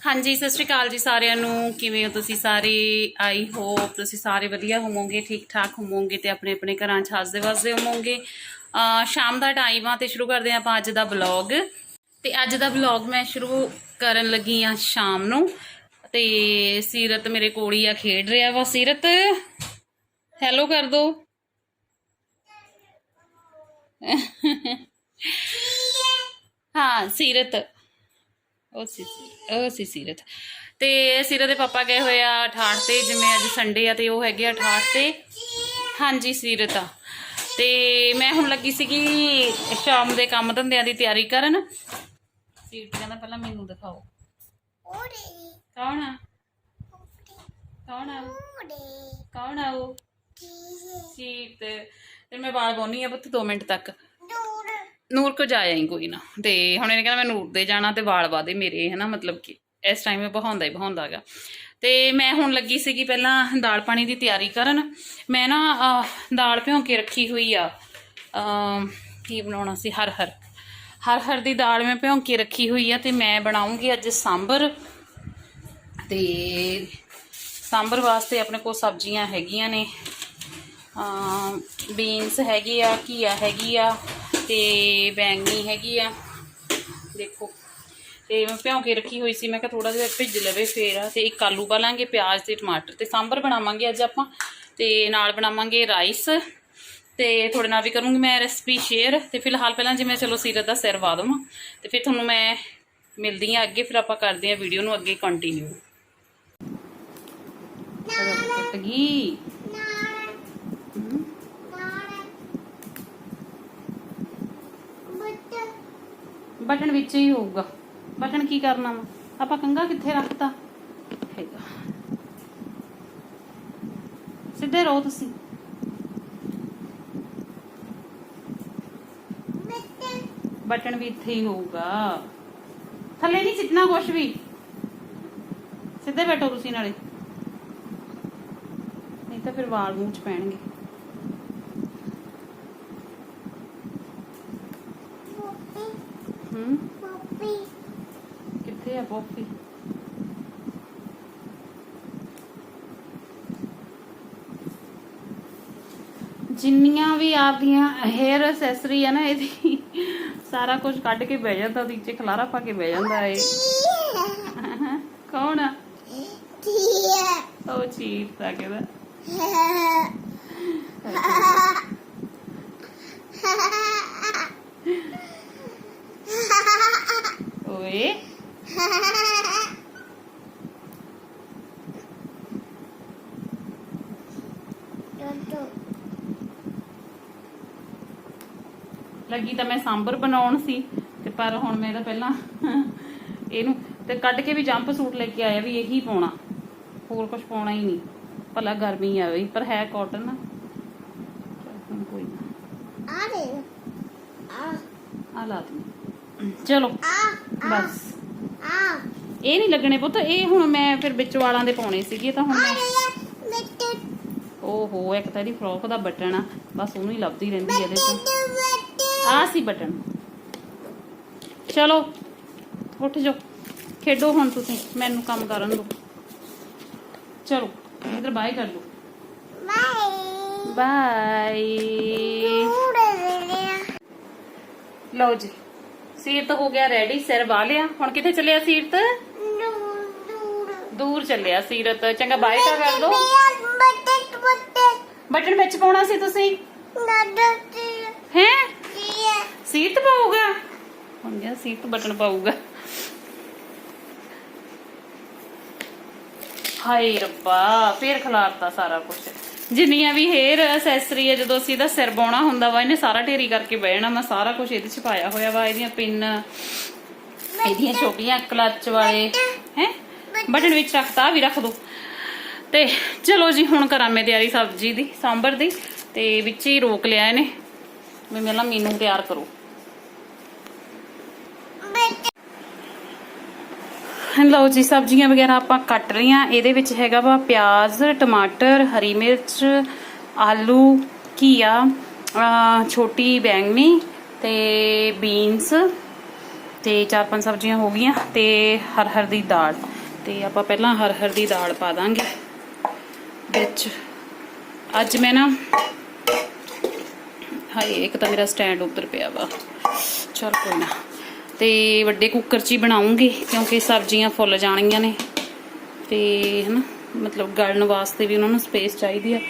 ਹਾਂਜੀ, ਸਤਿ ਸ਼੍ਰੀ ਅਕਾਲ ਜੀ ਸਾਰਿਆਂ ਨੂੰ। ਕਿਵੇਂ ਹੋ ਤੁਸੀਂ ਸਾਰੇ? ਆਈ ਹੋਪ ਤੁਸੀਂ ਸਾਰੇ ਵਧੀਆ ਹੋਵੋਗੇ ਠੀਕ ਠਾਕ ਹੋਵੋਗੇ ਤੇ ਆਪਣੇ ਆਪਣੇ ਘਰਾਂ 'ਚ ਹੱਸਦੇ ਵਸਦੇ ਹੋਵੋਗੇ। ਸ਼ਾਮ ਦਾ ਟਾਈਮ ਆ ਤੇ ਸ਼ੁਰੂ ਕਰਦੇ ਹਾਂ ਆਪਾਂ ਅੱਜ ਦਾ ਵਲੌਗ ਤੇ ਅੱਜ ਦਾ ਵਲੌਗ ਮੈਂ ਸ਼ੁਰੂ ਕਰਨ ਲੱਗੀ ਆ ਸ਼ਾਮ ਨੂੰ। ਤੇ ਸੀਰਤ ਮੇਰੇ ਕੋਲ ਹੀ ਆ, ਖੇਡ ਰਿਹਾ ਵਾ। ਸੀਰਤ ਹੈਲੋ ਕਰ ਦੋ। ਹਾਂ, ਸੀਰਤ। ਉਹ ਸੀ ਉਹ ਸੀ ਸੀਰਤ। ਤੇ ਸੀਰਤ ਦੇ ਪਾਪਾ ਗਏ ਹੋਏ ਆ ਠਾਠ ਤੇ ਜਿਵੇਂ ਅੱਜ ਸੰਡੇ ਆ ਤੇ ਉਹ ਹੈਗੇ ਆ ਠਾਠ ਤੇ। ਹਾਂਜੀ ਸੀਰਤ ਆ। ਤੇ ਮੈਂ ਹੁਣ ਲੱਗੀ ਸੀਗੀ ਸ਼ਾਮ ਦੇ ਕੰਮ ਧੰਦਿਆਂ ਦੀ ਤਿਆਰੀ ਕਰਨ। ਸੀਰਤ ਕਹਿੰਦਾ ਪਹਿਲਾਂ ਮੈਨੂੰ ਦਿਖਾਓ। ਕੌਣ ਆ? ਕੌਣ ਆ? ਕੌਣ ਆ ਉਹ? ਸੀਰਤ। ਤੇ ਮੈਂ ਵਾਲ ਪਾਉਣੀ ਆ ਪੁੱਤ 2 ਮਿੰਟ ਤੱਕ। ਨੂਰ ਕੋ ਜਾਇਆ ਹੀ ਕੋਈ ਨਾ। ਤੇ ਹੁਣ ਇਹਨੇ ਕਹਿੰਦਾ ਮੈਂ ਨੂਰ ਦੇ ਜਾਣਾ ਤੇ ਵਾਲ ਵਾਦੇ ਮੇਰੇ, ਹਨਾ, ਮਤਲਬ ਕਿ ਇਸ ਟਾਈਮ ਇਹ ਬਹਾਉਂਦਾ ਹੀ ਬਹਾਉਂਦਾ ਹੈਗਾ ਤੇ ਮੈਂ ਹੁਣ ਲੱਗੀ ਸੀਗੀ ਪਹਿਲਾਂ ਦਾਲ ਪਾਣੀ ਦੀ ਤਿਆਰੀ ਕਰਨ। ਮੈਂ ਨਾ ਦਾਲ ਭਿਉਂ ਕੇ ਰੱਖੀ ਹੋਈ ਆ। ਕੀ ਬਣਾਉਣਾ ਸੀ? ਹਰ ਹਰ। ਹਰ ਹਰ ਦੀ ਦਾਲ ਮੈਂ ਭਿਉਂ ਕੇ ਰੱਖੀ ਹੋਈ ਆ ਤੇ ਮੈਂ ਬਣਾਉਂਗੀ ਅੱਜ ਸਾਂਬਰ। ਤੇ ਸਾਂਬਰ ਵਾਸਤੇ ਆਪਣੇ ਕੋਲ ਸਬਜ਼ੀਆਂ ਹੈਗੀਆਂ ਨੇ। ਬੀਨਸ ਹੈਗੀ ਆ, ਘੀਆ ਹੈਗੀ ਆ। ਤੇ ਬੈਂਗਣੀ ਹੈਗੀ ਆ। ਦੇਖੋ। ਤੇ ਮੈਂ ਭਿਉਂ ਕੇ ਰੱਖੀ ਹੋਈ ਸੀ। ਮੈਂ ਕਿਹਾ ਥੋੜਾ ਜਿਹਾ ਭਿੱਜ ਲਵੇ ਫੇਰ। ਤੇ ਇੱਕ ਆਲੂ ਬਾਲਾਂਗੇ ਪਿਆਜ਼ ਤੇ ਟਮਾਟਰ ਤੇ ਸਾਂਬਰ ਬਣਾਵਾਂਗੇ ਅੱਜ ਆਪਾਂ। ਤੇ ਨਾਲ ਬਣਾਵਾਂਗੇ ਰਾਈਸ। ਤੇ ਤੁਹਾਡੇ ਨਾਲ ਵੀ ਕਰੂੰਗੀ ਮੈਂ ਰੈਸਪੀ ਸ਼ੇਅਰ। ਤੇ ਫਿਲਹਾਲ ਪਹਿਲਾਂ ਜਿਵੇਂ ਚਲੋ ਸੀਰਤ ਦਾ ਸਿਰ ਵਾ ਦਵਾਂ। ਤੇ ਫਿਰ ਤੁਹਾਨੂੰ ਮੈਂ ਮਿਲਦੀ ਆ ਅੱਗੇ। ਫਿਰ ਆਪਾਂ ਕਰਦੇ ਆ ਵੀਡੀਓ ਨੂੰ ਅੱਗੇ ਕੰਟੀਨਿਊ ਟੁੱਟ ਬਟਨ ਵਿੱਚ ਹੀ ਹੋਊਗਾ। ਬਟਨ ਕੀ ਕਰਨਾ ਵਾ? ਆਪਾਂ ਕੰਗਾ ਕਿੱਥੇ ਰੱਖਤਾ? ਹੈਗਾ ਸਿੱਧੇ ਰਹੋ ਤੁਸੀਂ। ਬਟਨ ਵੀ ਇੱਥੇ ਹੀ ਹੋਊਗਾ। ਥੱਲੇ ਨਹੀਂ ਸਿੱਟਣਾ ਕੁਛ ਵੀ। ਸਿੱਧੇ ਬੈਠੋ ਤੁਸੀਂ ਨਾਲੇ। ਨਹੀਂ ਤਾਂ ਫਿਰ ਵਾਲ ਮੂੰਹ ਚ ਪੈਣਗੇ। ਹੂੰ। ਕਿੱਥੇ ਆ ਪੋਪੀ? ਜਿੰਨੀਆਂ ਵੀ ਆਪਦੀਆਂ ਹੇਅਰ ਐਕਸੈਸਰੀ ਆ ਨਾ ਇਹਦੀ ਸਾਰਾ ਕੁਝ ਕੱਢ ਕੇ ਬਹਿ ਜਾਂਦਾ ਉਹਦੇ ਵਿੱਚ ਖਲਾਰਾ ਪਾ ਕੇ ਬਹਿ ਜਾਂਦਾ ਏ ਕੌਣ ਆ? ਉਹ ਚੀਫ ਤਾਂ ਕਹਿੰਦਾ। ਓਏ ਲੱਗੀ ਤਾਂ ਮੈਂ ਸਾਂਬਰ ਬਣਾਉਣ ਸੀ ਤੇ ਪਰ ਹੁਣ ਮੈਂ ਤਾਂ ਪਹਿਲਾਂ ਇਹਨੂੰ ਤੇ ਕੱਢ ਕੇ ਵੀ ਜੰਪ ਸੂਟ ਲੈ ਕੇ ਆਇਆ ਵੀ ਇਹੀ ਪਾਉਣਾ। ਹੋਰ ਕੁਝ ਪਾਉਣਾ ਹੀ ਨਹੀਂ। ਭਲਾ ਗਰਮੀ ਆਵੇ ਪਰ ਹੈ ਕਾਟਨ ਨਾ ਹੁਣ ਕੋਈ ਨਾ। ਆ ਲਾ ਦੀ ਚਲੋ। ਬਸ। ਇਹ ਨਹੀਂ ਲੱਗਣੇ ਪੁੱਤ ਇਹ ਹੁਣ ਮੈਂ ਫਿਰ ਵਿੱਚ ਵਾਲਾਂ ਦੇ ਪਾਉਣੇ ਸੀਗੇ ਤਾਂ ਹੁਣ ਮੈਂ ਓਹੋ ਇੱਕ ਤਾਂ ਇਹਦੀ ਫਰੋਕ ਦਾ ਬਟਨ ਆ ਬਸ ਉਹਨੂੰ ਹੀ ਲੱਭਦੀ ਰਹਿੰਦੀ ਇਹਦੇ ਤੋਂ। ਆ ਸੀ ਬਟਨ। ਚਲੋ ਉੱਠ ਜਾਓ। ਖੇਡੋ ਹੁਣ ਤੁਸੀਂ ਮੈਨੂੰ ਕੰਮ ਕਰਨ ਦਿਓ। ਚਲੋ ਇਧਰ ਬਾਏ ਕਰ ਦਿਓ ਬਾਏ। ਲਓ ਜੀ। ਸੀਰਤ ਹੋ ਗਿਆ ਰੈਡੀ ਸਿਰ ਵਾਹ ਲਿਆ। ਹੁਣ ਕਿੱਥੇ ਚੱਲਿਆ ਸੀਰਤ? ਦੂਰ ਚੱਲਿਆ ਸੀਰਤ। ਚੰਗਾ ਬਾਏ ਤਾਂ ਕਰ ਦੋ। ਬਟਨ ਵਿੱਚ ਪਾਉਣਾ ਸੀ ਤੁਸੀਂ? ਹੈ? ਸੀਟ ਪਾਊਗਾ? ਹੁਣ ਗਿਆ ਸੀਟ ਬਟਨ ਪਾਊਗਾ? ਹਾਏ ਰੱਬਾ, ਫੇਰ ਖਲਾਰਤਾ ਸਾਰਾ ਕੁਝ ਜਿੰਨੀਆਂ ਵੀ ਹੇਅਰ ਐਕਸੈਸਰੀ ਹੈ ਜਦੋਂ ਅਸੀਂ ਇਹਦਾ ਸਿਰ ਬਾਉਣਾ ਹੁੰਦਾ ਵਾ, ਇਹਨੇ ਸਾਰਾ ਢੇਰੀ ਕਰਕੇ ਬਹਿ ਮੈਂ ਸਾਰਾ ਕੁਝ ਇਹਦੇ ਚ ਪਾਇਆ ਹੋਇਆ ਵਾ, ਇਹਦੀਆਂ ਪਿੰਨ ਇਹਦੀਆਂ ਛੋਟੀਆਂ ਕਲੱਚ ਵਾਲੇ, ਹੈ? ਬਟਨ ਵਿੱਚ ਰੱਖਤਾ ਆਹ ਵੀ ਰੱਖ ਦੋ। ਤੇ ਚਲੋ ਜੀ, ਹੁਣ ਕਰਾਂ ਮੈਂ ਤਿਆਰੀ ਸਬਜ਼ੀ ਦੀ, ਸਾਂਬਰ ਦੀ, ਤੇ ਵਿੱਚ ਹੀ ਰੋਕ ਲਿਆ ਇਹਨੇ। ਵੀ ਮੇਲਾ ਮੀਨੂ ਤਿਆਰ ਕਰੋ। ਲਓ ਜੀ, ਸਬਜ਼ੀਆਂ ਵਗੈਰਾ ਆਪਾਂ ਕੱਟ ਰਹੀਆਂ। ਇਹਦੇ ਵਿੱਚ ਹੈਗਾ ਵਾ ਪਿਆਜ਼, ਟਮਾਟਰ, ਹਰੀ ਮਿਰਚ, ਆਲੂ, ਘੀਆ ਛੋਟੀ ਬੈਂਗਣੀ ਤੇ ਬੀਨਸ ਤੇ ਚਾਰ ਪੰਜ ਸਬਜ਼ੀਆਂ ਹੋ ਗਈਆਂ ਤੇ ਹਰ ਹਰ ਦੀ ਦਾਲ। ਤੇ ਆਪਾਂ ਪਹਿਲਾਂ ਹਰ ਹਰ ਦੀ ਦਾਲ ਪਾ ਦਾਂਗੇ। ਵਿੱਚ ਅੱਜ ਮੈਂ ਨਾ, ਹਾਏ, ਇੱਕ ਤਾਂ ਮੇਰਾ ਸਟੈਂਡ ਉੱਧਰ ਪਿਆ ਵਾ। ਚਲ ਕੋਈ ਨਾ। ਤੇ ਵੱਡੇ ਕੁੱਕਰ 'ਚ ਹੀ ਬਣਾਉਂਗੀ ਕਿਉਂਕਿ ਸਬਜ਼ੀਆਂ ਫੁੱਲ ਜਾਣਗੀਆਂ ਨੇ। ਤੇ ਹਨਾ, ਮਤਲਬ ਗਲਣ ਵਾਸਤੇ ਵੀ ਉਹਨਾਂ ਨੂੰ ਸਪੇਸ ਚਾਹੀਦੀ ਆ।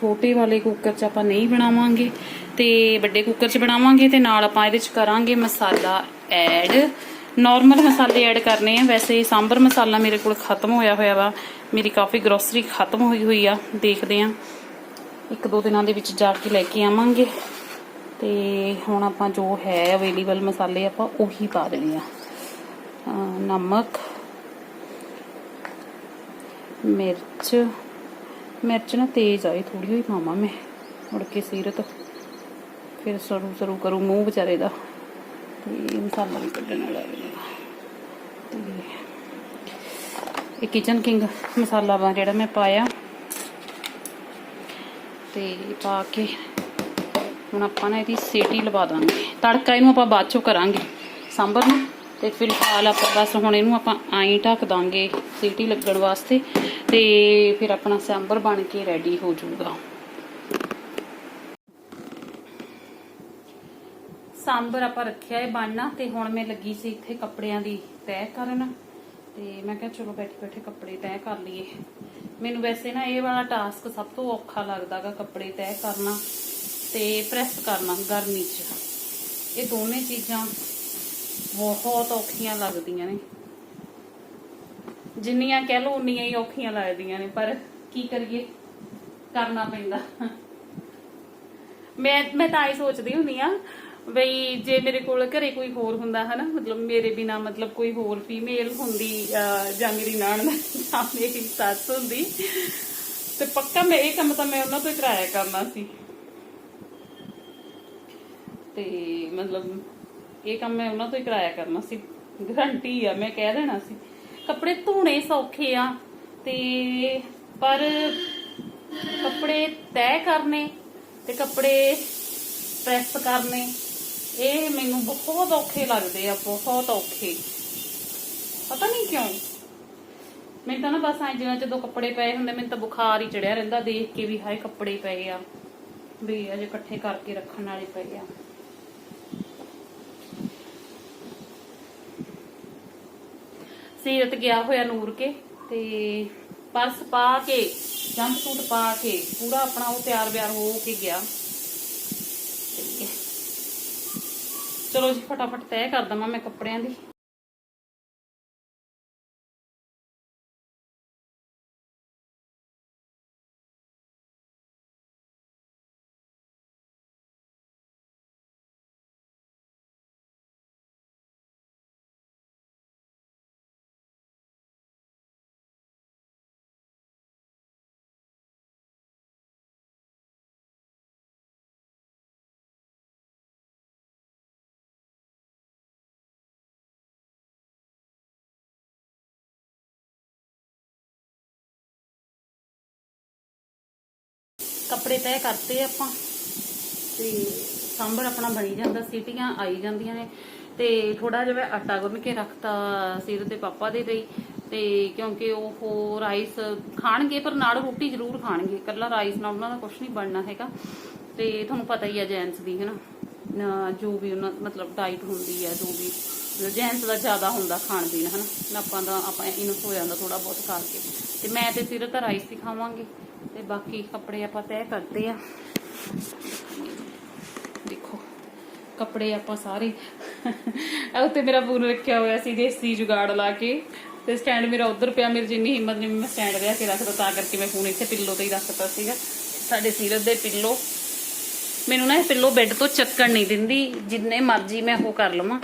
ਛੋਟੇ ਵਾਲੇ ਕੁੱਕਰ 'ਚ ਆਪਾਂ ਨਹੀਂ ਬਣਾਵਾਂਗੇ। ਤੇ ਵੱਡੇ ਕੁੱਕਰ 'ਚ ਬਣਾਵਾਂਗੇ ਤੇ ਨਾਲ ਆਪਾਂ ਇਹਦੇ 'ਚ ਕਰਾਂਗੇ ਮਸਾਲਾ ਐਡ। ਨਾਰਮਲ ਮਸਾਲੇ ਐਡ ਕਰਨੇ ਆ। ਵੈਸੇ ਸਾਂਬਰ ਮਸਾਲਾ ਮੇਰੇ ਕੋਲ ਖਤਮ ਹੋਇਆ ਹੋਇਆ ਵਾ। ਮੇਰੀ ਕਾਫੀ ਗਰੋਸਰੀ ਖਤਮ ਹੋਈ ਹੋਈ ਆ। ਦੇਖਦੇ ਆ। ਇੱਕ ਦੋ ਦਿਨਾਂ ਦੇ ਵਿੱਚ ਜਾ ਕੇ ਲੈ ਕੇ ਆਵਾਂਗੇ। ਤੇ ਹੁਣ ਆਪਾਂ ਜੋ ਹੈ ਅਵੇਲੇਬਲ ਮਸਾਲੇ ਆਪਾਂ ਉਹੀ ਪਾ ਦੇਣੇ ਆ। ਨਮਕ, ਮਿਰਚ ਮਿਰਚ ਨਾ ਤੇਜ਼ ਆਈ ਥੋੜੀ ਹੋਈ ਪਾਵਾਂ ਮੈਂ, ਮੁੜ ਕੇ ਸੀਰਤ। ਫਿਰ ਸਰੂ ਸਰੂ ਕਰੂ ਮੂੰਹ ਵਿਚਾਰੇ ਦਾ, ਤੇ ਮਸਾਲਾ ਵੀ ਕੱਢਣ ਵਾਲਾ ਹੈ ਤੇ ਇਹ ਕਿਚਨ ਕਿੰਗ ਮਸਾਲਾ ਵਾ ਜਿਹੜਾ ਮੈਂ ਪਾਇਆ। ਤੇ ਪਾ ਕੇ ਹੁਣ ਆਪਾਂ ਨਾ ਇਹਦੀ ਸੀਟੀ ਲਵਾ ਦਾਂਗੇ। ਤੜਕਾ ਇਹਨੂੰ ਆਪਾਂ ਬਾਅਦ ਚੋਂ ਕਰਾਂਗੇ। ਸਾਂਬਰ ਨੂੰ ਤੇ ਫਿਲਹਾਲ ਆਪਾਂ ਬਸ ਹੁਣ ਇਹਨੂੰ ਆਪਾਂ ਆਈ ਢੱਕ ਦਾਂਗੇ ਸੀਟੀ ਲੱਗਣ ਵਾਸਤੇ ਤੇ ਫਿਰ ਆਪਣਾ ਸਾਂਬਰ ਬਣ ਕੇ ਰੈਡੀ ਹੋ ਜਾਊਗਾ। ਸਾਂਬਰ ਆਪਾਂ ਰੱਖਿਆ ਹੈ ਬਣਨਾ ਤੇ ਹੁਣ ਮੈਂ ਲੱਗੀ ਸੀ ਇੱਥੇ ਕੱਪੜਿਆਂ ਦੀ ਤੈਅ ਕਰਨ ਤੇ ਮੈਂ ਕਿਹਾ ਚਲੋ ਬੈਠੇ ਬੈਠੇ ਕੱਪੜੇ ਤੈਅ ਕਰ ਲਈਏ। ਮੈਨੂੰ ਵੈਸੇ ਨਾ ਇਹ ਵਾਲਾ ਟਾਸਕ ਸਭ ਤੋਂ ਔਖਾ ਲੱਗਦਾਗਾ ਕੱਪੜੇ ਤੈਅ ਕਰਨਾ। ਤੇ ਪ੍ਰੈਸ ਕਰਨਾ ਗਰਮੀ 'ਚ। ਇਹ ਦੋਨੇ ਚੀਜ਼ਾਂ ਬਹੁਤ ਔਖੀਆਂ ਲੱਗਦੀਆਂ ਨੇ। ਜਿੰਨੀਆਂ ਕਹਿ ਲਓ, ਉਨੀਆਂ ਹੀ ਔਖੀਆਂ ਲੱਗਦੀਆਂ ਨੇ, ਪਰ ਕੀ ਕਰੀਏ? ਕਰਨਾ ਪੈਂਦਾ। ਮੈਂ ਮੈਂ ਤਾਂ ਹੀ ਸੋਚਦੀ ਹੁੰਦੀ ਆ ਬਈ ਜੇ ਮੇਰੇ ਕੋਲ ਘਰੇ ਕੋਈ ਹੋਰ ਹੁੰਦਾ, ਹਨਾ? ਮਤਲਬ ਮੇਰੇ ਬਿਨਾ ਮਤਲਬ ਕੋਈ ਹੋਰ ਫੀਮੇਲ ਹੁੰਦੀ ਜਾਂ ਮੇਰੀ ਨਾਨ ਜਾਂ ਮੇਰੀ ਸੱਸ ਹੁੰਦੀ। ਤੇ ਪੱਕਾ ਮੈਂ ਇਹ ਕੰਮ ਤਾਂ ਮੈਂ ਉਹਨਾਂ ਤੋਂ ਹੀ ਕਰਾਇਆ ਕਰਨਾ ਸੀ। ਤੇ ਮਤਲਬ ਇਹ ਕੰਮ ਮੈਂ ਉਹਨਾਂ ਤੋਂ ਹੀ ਕਰਾਇਆ ਕਰਨਾ ਸੀ। ਗਰੰਟੀ ਆ, ਮੈਂ ਕਹਿ ਦੇਣਾ ਸੀ। ਕੱਪੜੇ ਧੋਣੇ ਸੌਖੇ ਆ ਤੇ ਪਰ ਕੱਪੜੇ ਤੈਅ ਕਰਨੇ ਤੇ ਕੱਪੜੇ ਪ੍ਰੈਸ ਕਰਨੇ, ਇਹ ਮੈਨੂੰ ਬਹੁਤ ਔਖੇ ਲੱਗਦੇ ਆ, ਬਹੁਤ ਔਖੇ। ਪਤਾ ਨਹੀਂ ਕਿਉਂ? ਮੈਨੂੰ ਤਾਂ ਨਾ ਬਸ ਐਂ ਜਿਵੇਂ ਜਦੋਂ ਕੱਪੜੇ ਪਏ ਹੁੰਦੇ, ਮੈਨੂੰ ਤਾਂ ਬੁਖਾਰ ਹੀ ਚੜਿਆ ਰਹਿੰਦਾ ਦੇਖ ਕੇ ਵੀ ਹਾਏ ਕੱਪੜੇ ਪਏ ਆ, ਵੀ ਅਜੇ ਇਕੱਠੇ ਕਰਕੇ ਰੱਖਣ ਵਾਲੇ ਪਏ ਆ। ਸੀਰਤ ਗਿਆ ਹੋਇਆ ਨੂਰ ਕੇ ਤੇ ਪਰਸ ਪਾ ਕੇ, ਜੰਪ ਸੂਟ ਪਾ ਕੇ, ਪੂਰਾ ਆਪਣਾ ਉਹ ਤਿਆਰ ਬਿਆਰ ਹੋ ਕੇ ਗਿਆ। ਚਲੋ ਜੀ, ਫਟਾਫਟ ਤੈਅ ਕਰ ਦਵਾਂ ਮੈਂ ਕੱਪੜਿਆਂ ਦੀ। ਕੱਪੜੇ ਤੈਅ ਕਰਤੇ ਆਪਾਂ। ਤੇ ਸਾਂਬਰ ਆਪਣਾ ਬਣੀ ਜਾਂਦਾ, ਸੀਟੀਆਂ ਆਈ ਜਾਂਦੀਆਂ ਨੇ। ਤੇ ਥੋੜਾ ਜਿਹਾ ਮੈਂ ਆਟਾ ਗੁੰਨ ਕੇ ਰੱਖਤਾ ਸਿਰ ਦੇ ਪਾਪਾ ਦੇ ਲਈ। ਤੇ ਕਿਉਂਕਿ ਉਹ ਰਾਈਸ ਖਾਣਗੇ, ਪਰ ਨਾਲ ਰੋਟੀ ਜ਼ਰੂਰ ਖਾਣਗੇ। ਇਕੱਲਾ ਰਾਈਸ ਨਾਲ ਉਹਨਾਂ ਦਾ ਕੁਝ ਨਹੀਂ ਬਣਨਾ ਹੈਗਾ। ਤੇ ਤੁਹਾਨੂੰ ਪਤਾ ਹੀ ਹੈ ਜੈਂਟਸ ਦੀ, ਹੈਨਾ। ਨਾ, ਜੋ ਵੀ ਉਹਨਾਂ, ਮਤਲਬ ਡਾਈਟ ਹੁੰਦੀ ਹੈ ਜੋ ਵੀ ਜੈਂਟਸ ਦਾ ਜ਼ਿਆਦਾ ਹੁੰਦਾ ਖਾਣ ਪੀਣ, ਹਨਾ। ਨਾ ਆਪਾਂ ਦਾ, ਆਪਾਂ ਇਹਨੂੰ ਹੋ ਜਾਂਦਾ ਥੋੜਾ ਬਹੁਤ ਖਾ ਕੇ ਤੇ ਮੈਂ ਤੇ ਸਿਰ ਤਾਂ ਰਾਈਸ ਹੀ ਖਾਵਾਂਗੇ। ਤੇ ਬਾਕੀ ਕੱਪੜੇ ਆਪਾਂ ਤੈਅ ਕਰਦੇ ਆ। ਦੇਖੋ, ਕੱਪੜੇ ਆਪਾਂ ਸਾਰੇ। ਆ ਉੱਤੇ ਮੇਰਾ ਫੋਨ ਰੱਖਿਆ ਹੋਇਆ ਸੀ ਦੇਸੀ ਜੁਗਾੜ ਲਾ ਕੇ। ਤੇ ਸਟੈਂਡ ਮੇਰਾ ਉਧਰ ਪਿਆ, ਮੇਰੀ ਜਿੰਨੀ ਹਿੰਮਤ ਨਹੀਂ ਮੈਂ ਸਟੈਂਡ ਲਿਆ ਕੇ ਰੱਖਦਾ, ਤਾਂ ਕਰਕੇ ਮੈਂ ਫੋਨ ਇੱਥੇ ਪਿੱਲੋ ਤੇ ਹੀ ਰੱਖਤਾ ਸੀਗਾ। ਸਾਡੇ ਸੀਰਤ ਦੇ ਪਿੱਲੋ ਮੈਨੂੰ ਨਾ ਇਹ ਪਿੱਲੋ ਬੈੱਡ ਤੋਂ ਚੱਕਣ ਨਹੀਂ ਦਿੰਦੀ, ਜਿੰਨੇ ਮਰਜ਼ੀ ਮੈਂ ਉਹ ਕਰ ਲਵਾਂ।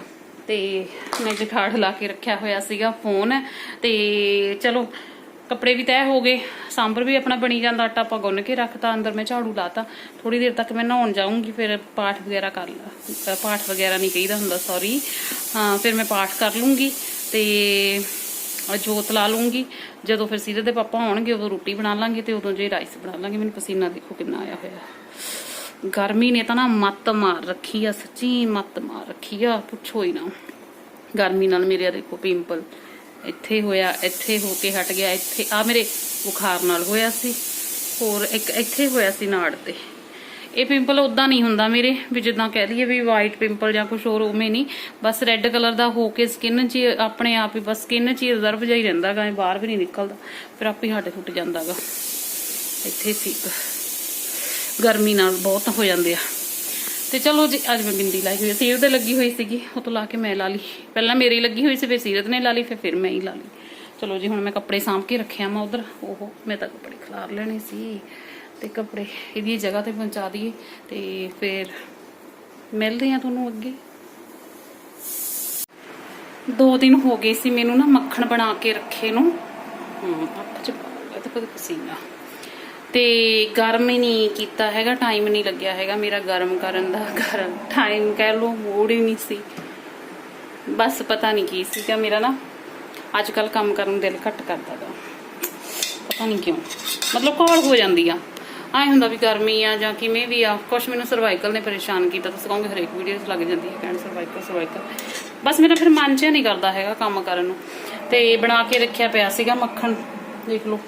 ਤੇ ਮੈਂ ਜਠਾੜ ਲਾ ਕੇ ਰੱਖਿਆ ਹੋਇਆ ਸੀਗਾ ਫੋਨ। ਤੇ ਚਲੋ ਕੱਪੜੇ ਵੀ ਤੈਅ ਹੋ ਗਏ, ਸਾਂਬਰ ਵੀ ਆਪਣਾ ਬਣੀ ਜਾਂਦਾ, ਆਟਾ ਆਪਾਂ ਗੁੰਨ ਕੇ ਰੱਖਤਾ, ਅੰਦਰ ਮੈਂ ਝਾੜੂ ਲਾਤਾ। ਥੋੜੀ ਦੇਰ ਤੱਕ ਮੈਂ ਨਹਾਉਣ ਜਾਊਂਗੀ, ਫਿਰ ਪਾਠ ਵਗੈਰਾ ਕਰ ਲਾ ਪਾਠ ਵਗੈਰਾ ਨਹੀਂ ਕਹੀਦਾ ਹੁੰਦਾ ਸੌਰੀ ਹਾਂ, ਫਿਰ ਮੈਂ ਪਾਠ ਕਰ ਲੂੰਗੀ ਤੇ ਜੋਤ ਲਾ ਲੂੰਗੀ। ਜਦੋਂ ਫਿਰ ਸੀਰਤ ਦੇ ਪਾਪਾ ਆਉਣਗੇ, ਉਦੋਂ ਰੋਟੀ ਬਣਾ ਲਾਂਗੇ ਤੇ ਉਦੋਂ ਜੇ ਰਾਈਸ ਬਣਾ ਲਾਂਗੇ। ਮੈਨੂੰ ਪਸੀਨਾ ਦੇਖੋ ਕਿੰਨਾ ਆਇਆ ਹੋਇਆ। ਗਰਮੀ ਨੇ ਤਾਂ ਨਾ ਮੱਤ ਮਾਰ ਰੱਖੀ ਆ, ਸੱਚੀ ਮੱਤ ਮਾਰ ਰੱਖੀ ਆ, ਪੁੱਛੋ ਹੀ ਨਾ। ਗਰਮੀ ਨਾਲ ਮੇਰੇ ਆ ਦੇਖੋ ਪਿੰਪਲ। ਇੱਥੇ ਹੋਇਆ, ਇੱਥੇ ਹੋ ਕੇ ਹਟ ਗਿਆ, ਇੱਥੇ ਆ ਮੇਰੇ ਬੁਖਾਰ ਨਾਲ ਹੋਇਆ ਸੀ। ਹੋਰ ਇੱਕ ਇੱਥੇ ਹੋਇਆ ਸੀ ਨਾੜ ਤੇ। ਇਹ ਪਿੰਪਲ ਉਦਾਂ ਨਹੀਂ ਹੁੰਦਾ ਮੇਰੇ, ਵੀ ਜਿੱਦਾਂ ਕਹਿ ਲਈਏ ਵੀ ਵਾਈਟ ਪਿੰਪਲ ਜਾਂ ਕੁਝ ਹੋਰ ਉਵੇਂ ਨਹੀਂ। ਬਸ ਰੈੱਡ ਕਲਰ ਦਾ ਹੋ ਕੇ ਸਕਿਨ 'ਚ ਆਪਣੇ ਆਪ ਹੀ ਬਸ ਸਕਿਨ 'ਚ ਹੀ ਰਿਜ਼ਰਵ ਜਿਹਾ ਹੀ ਰਹਿੰਦਾ ਗਾ ਬਾਹਰ ਵੀ ਨਹੀਂ ਨਿਕਲਦਾ। ਫਿਰ ਆਪੇ ਹੀ ਹਟ ਫੁੱਟ ਜਾਂਦਾ ਗਾ ਇੱਥੇ ਸੀ ਗਰਮੀ ਨਾਲ ਬਹੁਤ ਹੋ ਜਾਂਦੇ ਆ। ਤੇ ਚਲੋ ਜੀ, ਅੱਜ ਮੈਂ ਬਿੰਦੀ ਲਾਈ ਹੋਈ ਸੀ ਸੀਰ ਲੱਗੀ ਹੋਈ ਸੀਗੀ, ਉਹ ਤੋਂ ਲਾ ਕੇ ਮੈਂ ਲਾ ਲਈ। ਪਹਿਲਾਂ ਮੇਰੀ ਲੱਗੀ ਹੋਈ ਸੀ, ਫਿਰ ਸੀਰਤ ਨੇ ਲਾ ਲਈ, ਫਿਰ ਫਿਰ ਮੈਂ ਹੀ ਲਾ ਲਈ। ਚਲੋ ਜੀ, ਹੁਣ ਮੈਂ ਕੱਪੜੇ ਸਾਂਭ ਕੇ ਰੱਖਿਆ ਮੈਂ ਉਧਰ। ਉਹ, ਮੈਂ ਤਾਂ ਕੱਪੜੇ ਖਿਲਾਰ ਲੈਣੇ ਸੀ ਤੇ ਕੱਪੜੇ ਇਹਦੀ ਜਗ੍ਹਾ ਤੇ ਪਹੁੰਚਾ ਦਈਏ ਤੇ ਫਿਰ ਮਿਲਦੇ ਆ ਤੁਹਾਨੂੰ ਅੱਗੇ। ਦੋ ਦਿਨ ਹੋ ਗਏ ਸੀ ਮੈਨੂੰ ਨਾ ਮੱਖਣ ਬਣਾ ਕੇ ਰੱਖੇ ਨੂੰ। ਹੂੰ ਅੱਖ ਚ ਪਾ ਪਸੀਨਾ। ਤੇ ਗਰਮ ਹੀ ਨਹੀਂ ਕੀਤਾ ਹੈਗਾ ਟਾਈਮ ਨਹੀਂ ਲੱਗਿਆ ਹੈਗਾ ਮੇਰਾ ਗਰਮ ਕਰਨ ਦਾ ਗਰਮ ਟਾਈਮ ਕਹਿ ਲਓ ਮੂਡ ਹੀ ਨਹੀਂ ਸੀ। ਬਸ ਪਤਾ ਨਹੀਂ ਕੀ ਸੀਗਾ ਮੇਰਾ ਨਾ। ਅੱਜ ਕੱਲ ਕੰਮ ਕਰਨ ਨੂੰ ਦਿਲ ਘੱਟ ਕਰਦਾ ਗਾ। ਪਤਾ ਨਹੀਂ ਕਿਉਂ। ਮਤਲਬ ਕੋਲ ਹੋ ਜਾਂਦੀ ਆ। ਐ ਹੁੰਦਾ ਵੀ ਗਰਮੀ ਆ ਜਾਂ ਕਿਵੇਂ ਵੀ ਆ, ਕੁਛ ਮੈਨੂੰ ਸਰਵਾਈਕਲ ਨੇ ਪਰੇਸ਼ਾਨ ਕੀਤਾ। ਤੁਸੀਂ ਕਹੋਗੇ ਹਰੇਕ ਵੀਡੀਓ ਲੱਗ ਜਾਂਦੀ ਹੈ ਕਹਿਣ ਸਰਵਾਈਕਲ ਸਰਵਾਈਕਲ ਬਸ ਮੇਰਾ ਫਿਰ ਮਨ 'ਚ ਨਹੀਂ ਕਰਦਾ ਹੈਗਾ ਕੰਮ ਕਰਨ ਨੂੰ। ਤੇ ਬਣਾ ਕੇ ਰੱਖਿਆ ਪਿਆ ਸੀਗਾ ਮੱਖਣ, ਦੇਖ ਲਓ।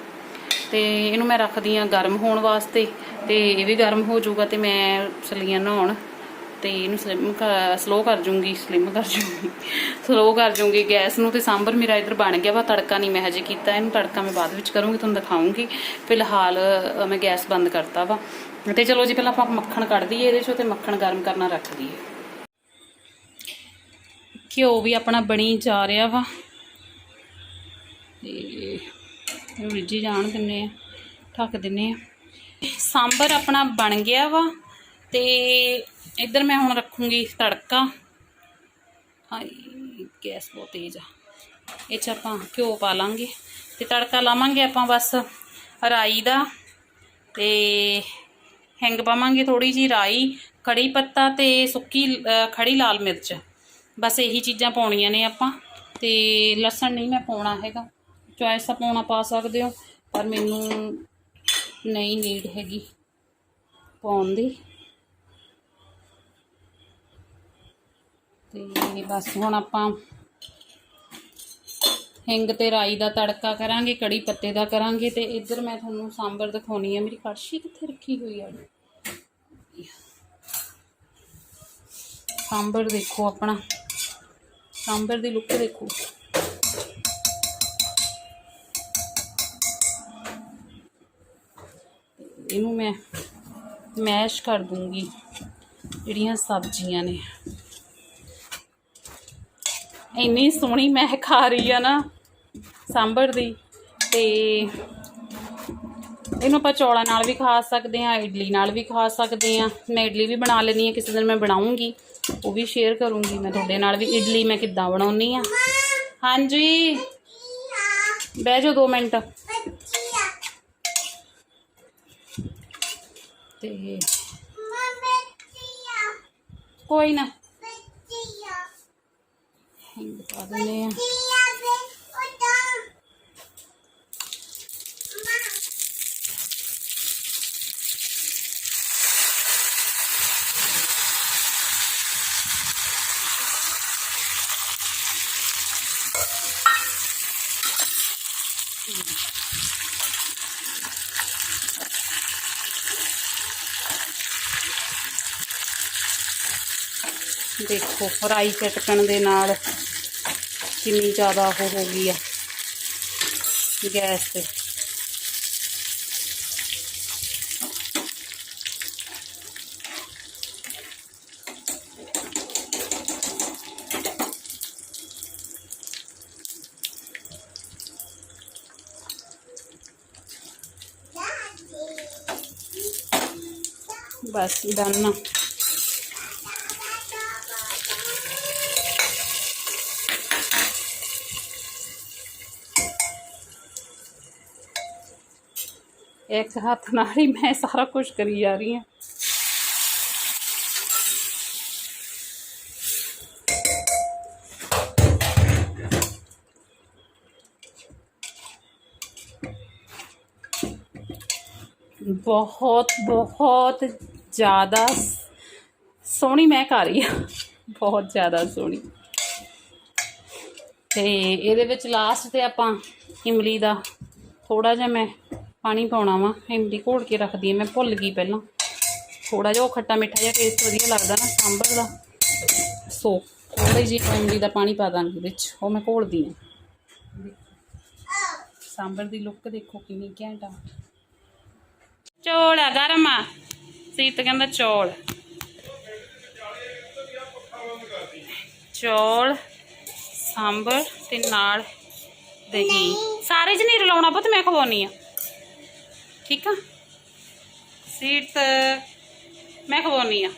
ਤੇ ਇਹਨੂੰ ਮੈਂ ਰੱਖਦੀ ਆ ਗਰਮ ਹੋਣ ਵਾਸਤੇ ਤੇ ਇਹ ਵੀ ਗਰਮ ਹੋ ਜਾਊਗਾ ਤੇ ਮੈਂ ਚਲੀਆਂ ਨਹਾਉਣ ਤੇ ਇਹਨੂੰ ਸਲਿਮ ਸਲੋ ਕਰ ਜੂੰਗੀ ਸਲਿਮ ਕਰ ਜੂੰਗੀ। ਸਲੋ ਕਰ ਜੂੰਗੀ ਗੈਸ ਨੂੰ ਤੇ ਸਾਂਬਰ ਮੇਰਾ ਇਧਰ ਬਣ ਗਿਆ ਵਾ, ਤੜਕਾ ਨਹੀਂ ਮੈਂ ਹਜੇ ਕੀਤਾ ਇਹਨੂੰ, ਤੜਕਾ ਮੈਂ ਬਾਅਦ ਵਿੱਚ ਕਰੂੰਗੀ, ਤੁਹਾਨੂੰ ਦਿਖਾਉਂਗੀ। ਫਿਲਹਾਲ ਮੈਂ ਗੈਸ ਬੰਦ ਕਰਤਾ ਵਾ। ਤੇ ਚਲੋ ਜੀ, ਪਹਿਲਾਂ ਆਪਾਂ ਮੱਖਣ ਕੱਢ ਦਈਏ ਇਹਦੇ ਚੋਂ ਤੇ ਮੱਖਣ ਗਰਮ ਕਰਨਾ ਰੱਖ ਦਈਏ। ਘਿਓ ਵੀ ਆਪਣਾ ਬਣੀ ਜਾ ਰਿਹਾ ਵਾ। ਤੇ ਰਿੱਝੀ ਜਾਣ ਦਿੰਨੇ ਆ ਢੱਕ ਦਿੰਨੇ ਆ। ਸਾਂਬਰ ਆਪਣਾ ਬਣ ਗਿਆ ਵਾ ਤੇ ਇੱਧਰ ਮੈਂ ਹੁਣ ਰੱਖੂੰਗੀ ਤੜਕਾ। ਹਾਈ ਗੈਸ ਬਹੁਤ ਤੇਜ਼ ਆ। ਇਹ ਚ ਆਪਾਂ ਘਿਓ ਪਾ ਲਾਂਗੇ ਤੇ ਤੜਕਾ ਲਾਵਾਂਗੇ ਆਪਾਂ ਬਸ ਰਾਈ ਦਾ ਤੇ ਹਿੰਗ ਪਾਵਾਂਗੇ ਥੋੜੀ ਜੀ ਰਾਈ ਕੜੀ ਪੱਤਾ ਤੇ ਸੁੱਕੀ ਅ, ਖੜੀ ਲਾਲ ਮਿਰਚ। ਬਸ ਇਹੀ ਚੀਜ਼ਾਂ ਪਾਉਣੀਆਂ ਨੇ ਆਪਾਂ ਤੇ ਲਸਣ ਨਹੀਂ ਮੈਂ ਪਾਉਣਾ ਹੈਗਾ। ਚੁਆਇਸ ਆ ਪਾਉਣਾ ਪਾ ਸਕਦੇ ਹੋ, ਪਰ ਮੈਨੂੰ ਨਹੀਂ ਨੀਡ ਹੈਗੀ ਪਾਉਣ ਦੀ। ਤੇ ਬਸ ਹੁਣ ਆਪਾਂ ਹਿੰਗ ਤੇ ਰਾਈ ਦਾ ਤੜਕਾ ਕਰਾਂਗੇ, ਕੜੀ ਪੱਤੇ ਦਾ ਕਰਾਂਗੇ ਤੇ ਇੱਧਰ ਮੈਂ ਤੁਹਾਨੂੰ ਸਾਂਬਰ ਦਿਖਾਉਣੀ ਆ। ਮੇਰੀ ਕੜਛੀ ਕਿੱਥੇ ਰੱਖੀ ਹੋਈ ਆ? ਸਾਂਬਰ ਦੇਖੋ ਆਪਣਾ। ਸਾਂਬਰ ਦੀ ਲੁੱਕ ਦੇਖੋ। ਇਹਨੂੰ ਮੈਂ ਮੈਸ਼ ਕਰ ਦੂੰਗੀ, ਜਿਹੜੀਆਂ ਸਬਜ਼ੀਆਂ ਨੇ। ਇੰਨੀ ਸੋਹਣੀ ਮਹਿਕ ਆ ਰਹੀ ਆ ਨਾ ਸਾਂਬਰ ਦੀ। ਤੇ ਇਹਨੂੰ ਆਪਾਂ ਚੌਲਾਂ ਨਾਲ ਵੀ ਖਾ ਸਕਦੇ ਆ ਇਡਲੀ ਨਾਲ ਵੀ ਖਾ ਸਕਦੇ ਆ ਮੈਂ ਇਡਲੀ ਵੀ ਬਣਾ ਲੈਣੀ ਆ ਕਿਸੇ ਦਿਨ ਮੈਂ ਬਣਾਉਂਗੀ। ਉਹ ਵੀ ਸ਼ੇਅਰ ਕਰੂੰਗੀ ਮੈਂ ਤੁਹਾਡੇ ਨਾਲ ਵੀ, ਇਡਲੀ ਮੈਂ ਕਿੱਦਾਂ ਬਣਾਉਣੀ ਆ ਹਾਂਜੀ। ਬਹਿ ਜਾਓ 2 ਮਿੰਟ। ਤੇ ਕੋਈ ਨਾ ਹਿੰਗ ਪਾ ਦਿੰਦੇ ਆ ਦੇਖੋ, ਫਰਾਈ ਚਟਕਣ ਦੇ ਨਾਲ ਕਿੰਨੀ ਜ਼ਿਆਦਾ ਉਹ ਹੋ ਗਈ ਆ ਗੈਸ ਤੇ। ਬਸ ਡਨ ਇੱਕ ਹੱਥ ਨਾਲ ਹੀ ਮੈਂ ਸਾਰਾ ਕੁਝ ਕਰੀ ਜਾ ਰਹੀ ਹਾਂ। ਬਹੁਤ ਬਹੁਤ ਜ਼ਿਆਦਾ ਸੋਹਣੀ ਮੈਂ ਕਰ ਰਹੀ ਹਾਂ। ਬਹੁਤ ਜ਼ਿਆਦਾ ਸੋਹਣੀ। ਤੇ ਇਹਦੇ ਵਿੱਚ ਲਾਸਟ ਤੇ ਆਪਾਂ ਇਮਲੀ ਦਾ ਥੋੜਾ ਜਿਹਾ ਮੈਂ ਪਾਣੀ ਪਾਉਣਾ ਵਾ ਇਮਲੀ ਘੋਲ ਕੇ ਰੱਖਦੀ ਹਾਂ ਮੈਂ ਭੁੱਲ ਗਈ ਪਹਿਲਾਂ। ਥੋੜਾ ਜਿਹਾ ਉਹ ਖੱਟਾ ਮਿੱਠਾ ਜਿਹਾ ਟੇਸਟ ਵਧੀਆ ਲੱਗਦਾ ਨਾ, ਸਾਂਬਰ ਦਾ। ਸੋ ਥੋੜੀ ਜਿਹੀ ਇਮਲੀ ਦਾ ਪਾਣੀ ਪਾ ਦਾਂਗੀ ਵਿੱਚ, ਉਹ ਮੈਂ ਘੋਲਦੀ ਹਾਂ ਸਾਂਬਰ ਦੀ ਲੁੱਕ ਦੇਖੋ ਕਿੰਨੀ ਘੈਂਟ ਆ। ਚੌਲ ਆ ਗਰਮ ਆ, ਸੀਤ ਕਹਿੰਦਾ ਚੌਲ। ਚੌਲ, ਸਾਂਬਰ ਤੇ ਨਾਲ ਦਹੀਂ। ਸਾਰੇ ਚ ਰਲਾਉਣਾ ਪੁੱਤ, ਮੈਂ ਖਵਾਉਣੀ ਆ। ਠੀਕ ਆ? ਸੀਟ ਮੈਂ ਖਵਾਉਣੀ ਆ।